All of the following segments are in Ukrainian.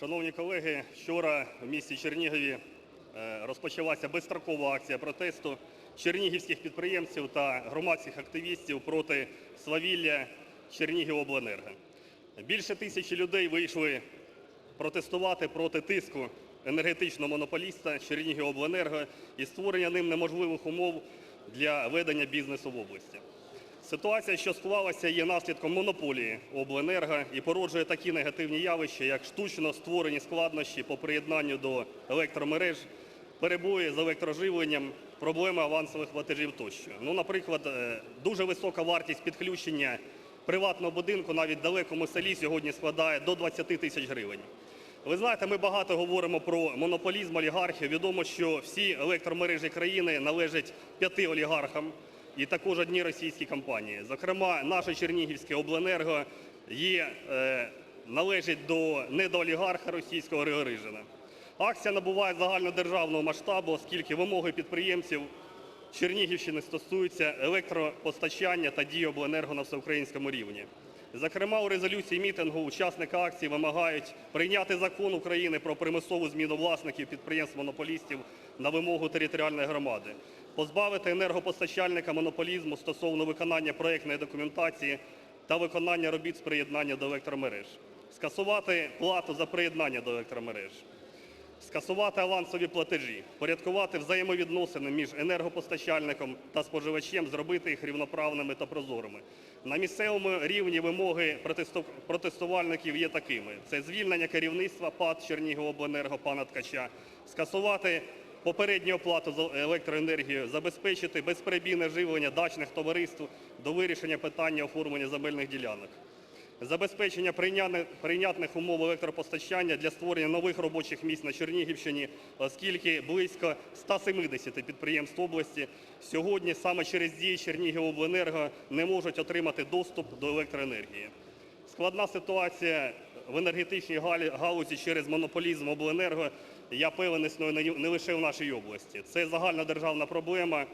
Шановні колеги, вчора в місті Чернігові е, розпочалася безстрокова акція протесту чернігівських підприємців та громадських активістів проти свавілля Чернігівобленерго. Більше тисячі людей вийшли протестувати проти тиску енергетичного монополіста Чернігівобленерго і створення ним неможливих умов для ведення бізнесу в області. Ситуація, що склалася, є наслідком монополії обленерго і породжує такі негативні явища, як штучно створені складнощі по приєднанню до електромереж, перебої з електроживленням, проблеми авансових платежів тощо. Ну, наприклад, е, дуже висока вартість підключення приватного будинку навіть в далекому селі сьогодні складає до 20 тисяч гривень. Ви знаєте, ми багато говоримо про монополізм олігархів. Відомо, що всі електромережі країни належать п'яти олігархам і також одні російські компанії. Зокрема, наше Чернігівське обленерго є, е, належить до не до олігарха російського Григорижина. Акція набуває загальнодержавного масштабу, оскільки вимоги підприємців Чернігівщини стосуються електропостачання та дії обленерго на всеукраїнському рівні. Зокрема, у резолюції мітингу учасники акції вимагають прийняти закон України про примусову зміну власників підприємств-монополістів на вимогу територіальної громади, позбавити енергопостачальника монополізму стосовно виконання проєктної документації та виконання робіт з приєднання до електромереж, скасувати плату за приєднання до електромереж, скасувати авансові платежі, порядкувати взаємовідносини між енергопостачальником та споживачем, зробити їх рівноправними та прозорими. На місцевому рівні вимоги протестувальників є такими: це звільнення керівництва ПАД Чернігівобленерго пана Ткача, скасувати попередню оплату за електроенергію, забезпечити безперебійне живлення дачних товариств до вирішення питання оформлення земельних ділянок забезпечення прийнятних умов електропостачання для створення нових робочих місць на Чернігівщині, оскільки близько 170 підприємств області сьогодні саме через дії Чернігівобленерго не можуть отримати доступ до електроенергії. Складна ситуація в енергетичній галузі через монополізм обленерго, я певен, існує не- лише в нашій області. Це загальнодержавна проблема,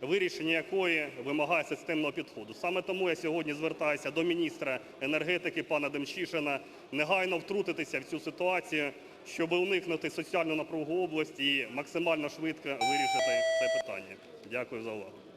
вирішення якої вимагає системного підходу. Саме тому я сьогодні звертаюся до міністра енергетики пана Демчишина негайно втрутитися в цю ситуацію, щоб уникнути соціальну напругу області і максимально швидко вирішити це питання. Дякую за увагу.